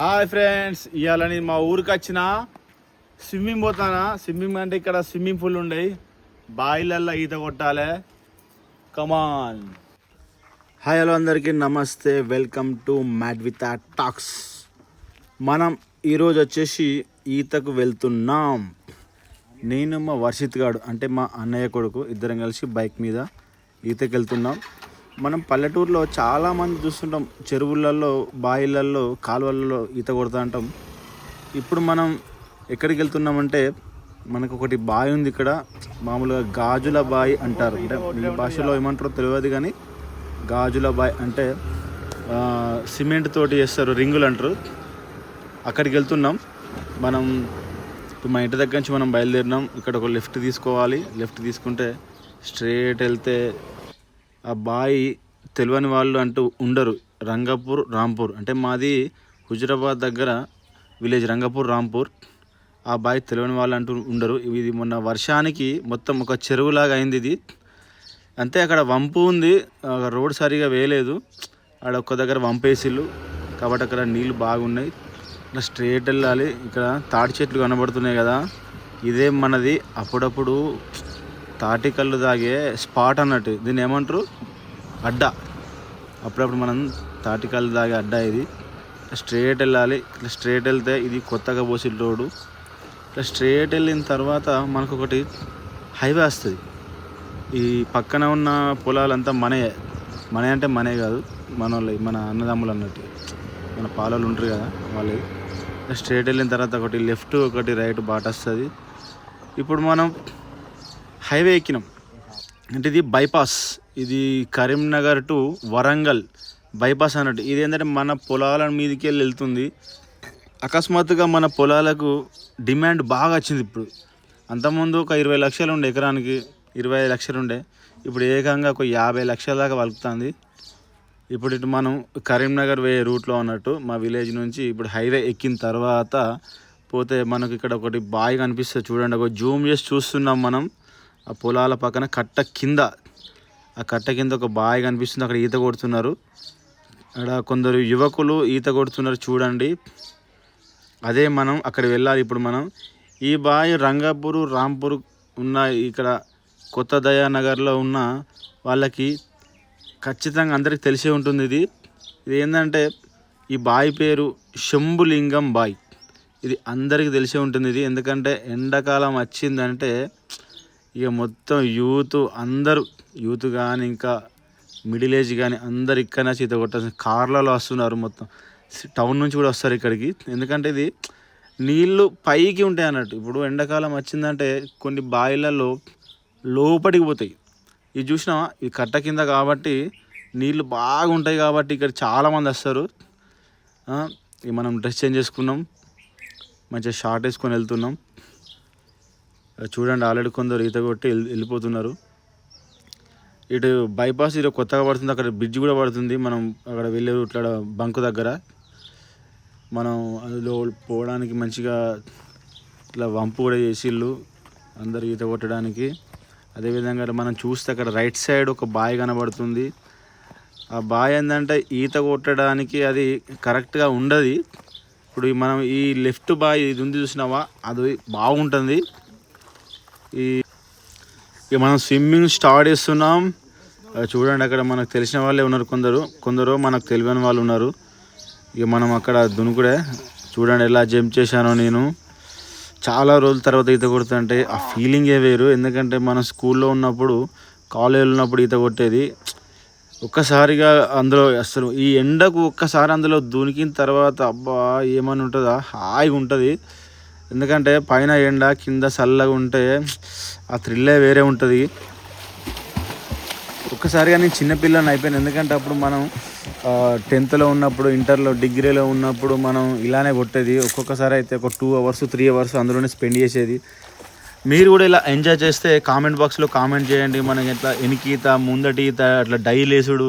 Hi friends ఇవాళ నేను మా ఊరికి వచ్చిన. స్విమ్మింగ్ పోతానా? స్విమ్మింగ్ అంటే ఇక్కడ స్విమ్మింగ్ పూల్ ఉండేవి బాయిలల్లో ఈత కొట్టాలి. కమాన్ హాయ్ హలో అందరికీ నమస్తే. Welcome to mat with talks మనం ఈరోజు వచ్చేసి ఈతకు వెళ్తున్నాం. నేను మా వర్షిత్ గాడు అంటే మా అన్నయ్య కొడుకు ఇద్దరం కలిసి బైక్ మీద ఈతకి వెళ్తున్నాం మనం పల్లెటూరులో చాలామంది చూస్తుంటాం. చెరువులలో బాయిలల్లో కాలువలలో ఈత కొడతా ఉంటాం ఇప్పుడు మనం ఎక్కడికి వెళ్తున్నామంటే మనకు ఒకటి బావి ఉంది ఇక్కడ. మామూలుగా గాజుల బావి అంటారు. అంటే మీ భాషలో ఏమంటారో తెలియదు కానీ గాజుల బావి అంటే సిమెంట్ తోటి చేస్తారు రింగులు అంటారు. అక్కడికి వెళ్తున్నాం. మనం ఇప్పుడు మా ఇంటి దగ్గర నుంచి మనం బయలుదేరినాం. ఇక్కడ ఒక లెఫ్ట్ తీసుకోవాలి. లెఫ్ట్ తీసుకుంటే స్ట్రేట్ వెళ్తే ఆ బాయి తెలియని వాళ్ళు అంటూ ఉండరు. రంగపూర్ రాంపూర్. అంటే మాది హుజురాబాద్ దగ్గర విలేజ్ రంగపూర్ రాంపూర్. ఆ బాయి తెలియని వాళ్ళు అంటూ ఉండరు. ఇది మొన్న వర్షానికి మొత్తం ఒక చెరువులాగా అయింది ఇది. అంతే అక్కడ వంపు ఉంది. రోడ్ సరిగా వేయలేదు. ఆడ ఒక్క దగ్గర వంపేసిళ్ళు. కాబట్టి అక్కడ నీళ్ళు బాగున్నాయి. ఇట్లా స్ట్రేట్ వెళ్ళాలి. ఇక్కడ తాటి చెట్లు కనబడుతున్నాయి కదా. ఇదే మనది. అప్పుడప్పుడు తాటికల్లు తాగే స్పాట్ అన్నట్టు. దీన్ని ఏమంటారు? అడ్డా. అప్పుడప్పుడు మనం తాటికల్లు తాగే అడ్డా ఇది. స్ట్రేట్ వెళ్ళాలి. ఇట్లా స్ట్రేట్ వెళ్తే ఇది కొత్తగా పోసిన రోడ్డు ఇట్లా స్ట్రేట్ వెళ్ళిన తర్వాత మనకు ఒకటి హైవే వస్తుంది. ఈ పక్కన ఉన్న పొలాలంతా మనయే. మనే అంటే మనే కాదు. మన మన అన్నదమ్ములు అన్నట్టు. మన పాలలు ఉంటారు కదా వాళ్ళు స్ట్రేట్ వెళ్ళిన తర్వాత ఒకటి లెఫ్ట్ ఒకటి రైట్ బాట వస్తుంది. ఇప్పుడు మనం హైవే ఎక్కినాం. అంటే ఇది బైపాస్. ఇది కరీంనగర్ టు వరంగల్ బైపాస్ అన్నట్టు. ఇది ఏంటంటే మన పొలాల మీదకి వెళ్ళి వెళ్తుంది. అకస్మాత్తుగా మన పొలాలకు డిమాండ్ బాగా వచ్చింది ఇప్పుడు. అంతకుముందు ఒక ఇరవై లక్షలు ఉండే ఎకరానికి ఇరవై ఐదు లక్షలు ఉండే. ఇప్పుడు ఏకంగా ఒక యాభై లక్షల దాకా వలుకుతుంది. ఇప్పుడు ఇటు మనం కరీంనగర్ వే రూట్లో ఉన్నట్టు మా విలేజ్ నుంచి ఇప్పుడు హైవే ఎక్కిన తర్వాత పోతే మనకు ఇక్కడ ఒకటి బావి కనిపిస్తుంది చూడండి. ఒక జూమ్ చేసి చూస్తున్నాం మనం. ఆ పొలాల పక్కన కట్ట కింద ఆ కట్ట కింద ఒక బావి కనిపిస్తుంది. అక్కడ ఈత కొడుతున్నారు. అక్కడ కొందరు యువకులు ఈత కొడుతున్నారు చూడండి. అదే మనం అక్కడ వెళ్ళాలి. ఇప్పుడు మనం ఈ బావి రంగాపూర్ రాంపూర్ ఉన్న ఇక్కడ కొత్త దయానగర్లో ఉన్న వాళ్ళకి ఖచ్చితంగా అందరికి తెలిసే ఉంటుంది ఇది. ఇది ఏంటంటే ఈ బావి పేరు శంభులింగం బాయ్. ఇది అందరికీ తెలిసే ఉంటుంది ఇది. ఎందుకంటే ఎండాకాలం వచ్చిందంటే ఇక మొత్తం యూత్ అందరూ యూత్ కానీ ఇంకా మిడిల్ ఏజ్ కానీ అందరు ఇక్కడనే సీత కొట్టాల్సిన కార్లలో వస్తున్నారు మొత్తం. టౌన్ నుంచి కూడా వస్తారు ఇక్కడికి. ఎందుకంటే ఇది నీళ్ళు పైకి ఉంటాయి అన్నట్టు. ఇప్పుడు ఎండాకాలం వచ్చిందంటే కొన్ని బావిలలో లోపలికి పోతాయి. ఇది చూసినా ఇది కట్ట కింద కాబట్టి నీళ్ళు బాగా ఉంటాయి కాబట్టి ఇక్కడ చాలామంది వస్తారు. ఇక మనం డ్రెస్ చేంజ్ చేసుకున్నాం. మంచిగా షార్ట్ వేసుకొని వెళ్తున్నాం. చూడండి ఆల్రెడీ కొందరు ఈత కొట్టి వెళ్ళి- వెళ్ళిపోతున్నారు. ఇటు బైపాస్ ఇటు కొత్తగా పడుతుంది అక్కడ బ్రిడ్జ్ కూడా పడుతుంది. మనం అక్కడ వెళ్ళే ఇట్లా బంకు దగ్గర. మనం అందులో పోవడానికి మంచిగా ఇట్లా వంపు కూడా చేసిళ్ళు అందరు ఈత కొట్టడానికి. అదేవిధంగా మనం చూస్తే అక్కడ రైట్ సైడ్ ఒక బావి కనబడుతుంది. ఆ బావి ఏంటంటే ఈత కొట్టడానికి అది కరెక్ట్గా ఉండదు. ఇప్పుడు మనం ఈ లెఫ్ట్ బావి ఇది ఉంది చూసినావా? అది బాగుంటుంది. ఈ ఇక మనం స్విమ్మింగ్ స్టార్ట్ చేస్తున్నాం. చూడండి అక్కడ మనకు తెలిసిన వాళ్ళే ఉన్నారు కొందరు. కొందరు మనకు తెలియని వాళ్ళు ఉన్నారు. ఇక మనం అక్కడ దునుకుడే చూడండి ఎలా జంప్ చేశానో నేను. చాలా రోజుల తర్వాత ఈత కొడుతుంటే ఆ ఫీలింగే వేరు. ఎందుకంటే మనం స్కూల్లో ఉన్నప్పుడు కాలేజీలో ఉన్నప్పుడు ఈత కొట్టేది. ఒక్కసారిగా అందులో అసలు ఈ ఎండకు ఒక్కసారి అందులో దునికిన తర్వాత అబ్బా ఏమని ఉంటుందా? హాయిగా ఉంటుంది. ఎందుకంటే పైన ఎండ కింద చల్లగా ఉంటే ఆ థ్రిల్లే వేరే ఉంటుంది. ఒక్కసారిగా నేను చిన్నపిల్లని అయిపోయాను. ఎందుకంటే అప్పుడు మనం టెన్త్లో ఉన్నప్పుడు ఇంటర్లో డిగ్రీలో ఉన్నప్పుడు మనం ఇలానే కొట్టేది. ఒక్కొక్కసారి అయితే ఒక టూ అవర్స్ త్రీ అవర్స్ అందులోనే స్పెండ్ చేసేది. మీరు కూడా ఇలా ఎంజాయ్ చేస్తే కామెంట్ బాక్స్లో కామెంట్ చేయండి. మనకి ఇట్లా ఎనికీత ముందటి ఈత అట్లా డైలేసుడు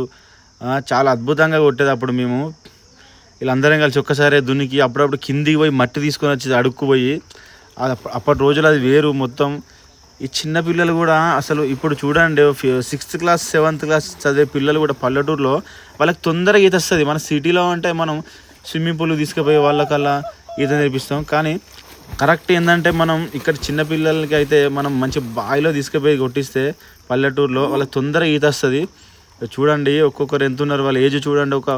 చాలా అద్భుతంగా కొట్టేది అప్పుడు మేము. వీళ్ళందరం కలిసి ఒక్కసారి దునికి అప్పుడప్పుడు కిందికి పోయి మట్టి తీసుకొని వచ్చి అడుక్కుపోయి అప్పటి రోజులు అది వేరు మొత్తం. ఈ చిన్న పిల్లలు కూడా అసలు ఇప్పుడు చూడండి సిక్స్త్ క్లాస్ సెవెంత్ క్లాస్ చదివే పిల్లలు కూడా పల్లెటూరులో వాళ్ళకి తొందరగా ఈత వస్తుంది. మన సిటీలో అంటే మనం స్విమ్మింగ్ పూల్ తీసుకుపోయే వాళ్ళకల్లా ఈత నేర్పిస్తాం. కానీ కరెక్ట్ ఏంటంటే మనం ఇక్కడ చిన్నపిల్లలకి అయితే మనం మంచి బావిలో తీసుకుపోయి కొట్టిస్తే పల్లెటూరులో వాళ్ళకి తొందరగా ఈత వస్తుంది. చూడండి ఒక్కొక్కరు ఎంత ఉన్నారు వాళ్ళ ఏజ్ చూడండి ఒక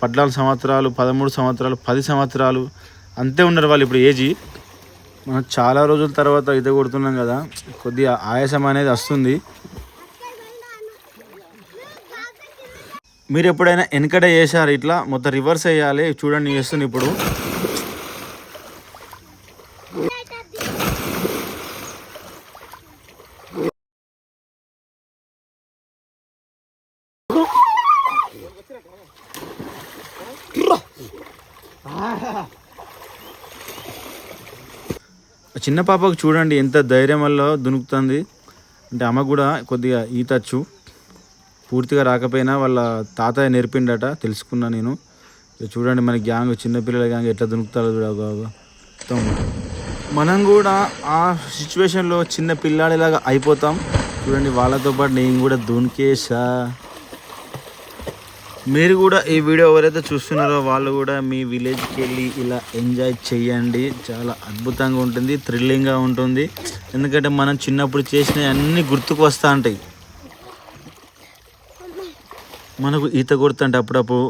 పద్నాలుగు సంవత్సరాలు పదమూడు సంవత్సరాలు పది సంవత్సరాలు అంతే ఉన్నారు వాళ్ళు ఇప్పుడు ఏజీ. మనం చాలా రోజుల తర్వాత ఈత కొడుతున్నాం కదా కొద్దిగా ఆయాసం అనేది వస్తుంది. మీరు ఎప్పుడైనా వెనకడ చేశారు ఇట్లా మొత్తం రివర్స్ వేయాలి చూడండి నేను చేస్తుంది ఇప్పుడు. చిన్న పాపకు చూడండి ఎంత ధైర్యం వల్ల దునుకుతుంది. అంటే అమ్మ కూడా కొద్దిగా ఈతచ్చు పూర్తిగా రాకపోయినా వాళ్ళ తాతయ్య నేర్పిండట తెలుసుకున్నా నేను. చూడండి మన గ్యాంగ్ చిన్నపిల్లల గ్యాంగ్ ఎట్లా దునుకుతారో చూడ మనం కూడా ఆ సిచ్యువేషన్లో చిన్న పిల్లాడిలాగా అయిపోతాం. చూడండి వాళ్ళతో పాటు నేను కూడా దునికేసా మీరు కూడా ఈ వీడియో ఎవరైతే చూస్తున్నారో వాళ్ళు కూడా మీ విలేజ్కి వెళ్ళి ఇలా ఎంజాయ్ చేయండి. చాలా అద్భుతంగా ఉంటుంది థ్రిల్లింగ్గా ఉంటుంది. ఎందుకంటే మనం చిన్నప్పుడు చేసినవి అన్నీ గుర్తుకు వస్తూ ఉంటాయి. మనకు ఈత కొడుతుంటే అప్పుడప్పుడు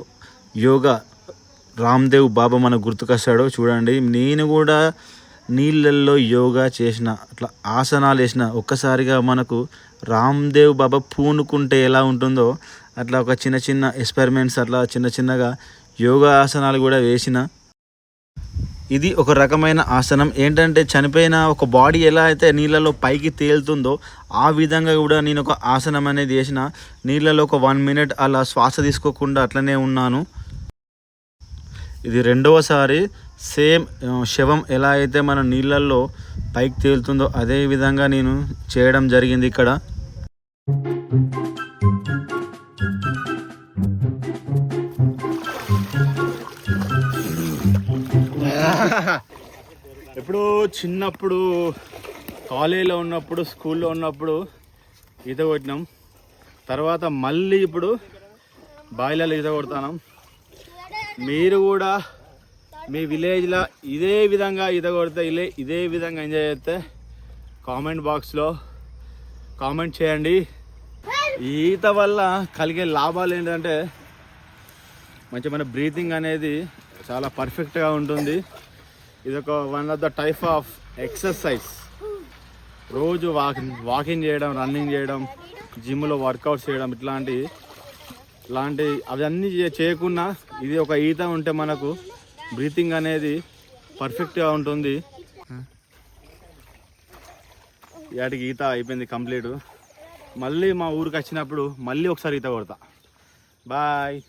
యోగా రామ్దేవ్ బాబా మనకు గుర్తుకొస్తాడు. చూడండి నేను కూడా నీళ్ళల్లో యోగా చేసిన అట్లా ఆసనాలు వేసిన ఒక్కసారిగా మనకు రామ్దేవ్ బాబా పూనుకుంటే ఎలా ఉంటుందో అట్లా ఒక చిన్న చిన్న ఎక్స్పెరిమెంట్స్ అట్లా చిన్న చిన్నగా యోగా ఆసనాలు కూడా వేసిన. ఇది ఒక రకమైన ఆసనం. ఏంటంటే చనిపోయిన ఒక బాడీ ఎలా అయితే నీళ్ళలో పైకి తేలుతుందో ఆ విధంగా కూడా నేను ఒక ఆసనం అనేది వేసిన. నీళ్ళలో ఒక వన్ మినిట్ అలా శ్వాస తీసుకోకుండా అట్లనే ఉన్నాను. ఇది రెండవసారి. సేమ్ శవం ఎలా అయితే మన నీళ్ళల్లో పైకి తేలుతుందో అదే విధంగా నేను చేయడం జరిగింది ఇక్కడ. ఎప్పుడు చిన్నప్పుడు కాలేజీలో ఉన్నప్పుడు స్కూల్లో ఉన్నప్పుడు ఈత కొట్టినాం. తర్వాత మళ్ళీ ఇప్పుడు బాయిలలో ఈత కొడతాం మీరు కూడా మీ విలేజ్లో ఇదే విధంగా ఈత కొడితే ఇలే ఇదే విధంగా ఎంజాయ్ చేస్తే కామెంట్ బాక్స్లో కామెంట్ చేయండి. ఈత వల్ల కలిగే లాభాలు ఏంటంటే మంచి మన బ్రీతింగ్ అనేది చాలా పర్ఫెక్ట్గా ఉంటుంది. ఇది ఒక one of the type of exercise రోజు వాకింగ్ వాకింగ్ చేయడం రన్నింగ్ చేయడం జిమ్లో వర్కౌట్స్ చేయడం ఇట్లాంటి ఇలాంటి అవన్నీ చేయకుండా ఇది ఒక ఈత ఉంటే మనకు బ్రీతింగ్ అనేది పర్ఫెక్ట్గా ఉంటుంది. వాటికి ఈత అయిపోయింది కంప్లీట్. మళ్ళీ మా ఊరికి వచ్చినప్పుడు మళ్ళీ ఒకసారి ఈత కొడతా. బాయ్.